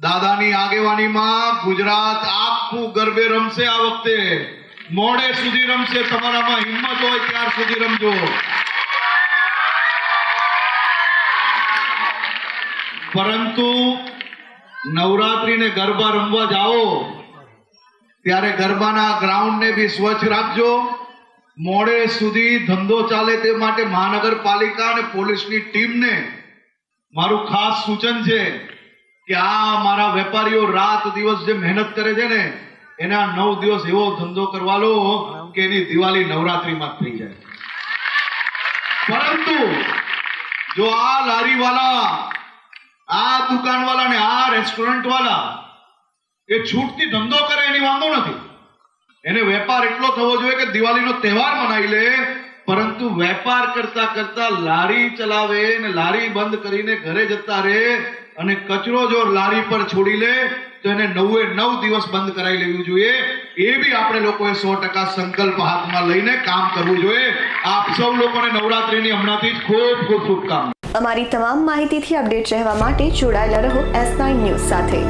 દાદાની આગેવાનીમાં ગુજરાત આખું ગરબે રમશે આ વખતે. મોડે સુધી રમશે, તમારામાં હિંમત હોય ત્યાર સુધી રમજો. પરંતુ નવરાત્રીને ગરબા રમવા જાઓ, ત્યારે ગરબાના ગ્રાઉન્ડને બી સ્વચ્છ રાખજો. મોડે સુધી ધંધો ચાલે તે માટે મહાનગરપાલિકા અને પોલીસની ટીમને મારું ખાસ સૂચન છે કે આ મારા વેપારીઓ રાત દિવસ જે મહેનત કરે છે ને, એના નવ દિવસ એવો ધંધો કરવા લો કે એની દિવાળી નવરાત્રીમાં થઈ જાય. પરંતુ જો આ લારીવાલા, આ દુકાનવાલા ને આ રેસ્ટોરન્ટ વાળા એ છૂટથી ધંધો કરે એની વાંધો નથી. એને વેપાર એટલો થવો જોઈએ કે દિવાળીનો તહેવાર મનાવી લે, પરંતુ વેપાર કરતા કરતા લારી ચલાવે ને લારી બંધ કરીને ઘરે જતા રહે અને કચરો જો લારી પર છોડી લે, તો એને નવે નવ દિવસ બંધ કરાવી લેવું જોઈએ. એ બી આપણે લોકોએ સો ટકા સંકલ્પ હાથમાં લઈને કામ કરવું જોઈએ. આપ સૌ લોકોને નવરાત્રીની હમણાંથી જ ખૂબ ખૂબ શુભકામના. અમારી તમામ માહિતીથી અપડેટ રહેવા માટે જોડાયેલા રહો એસ નાઇન ન્યૂઝ સાથે.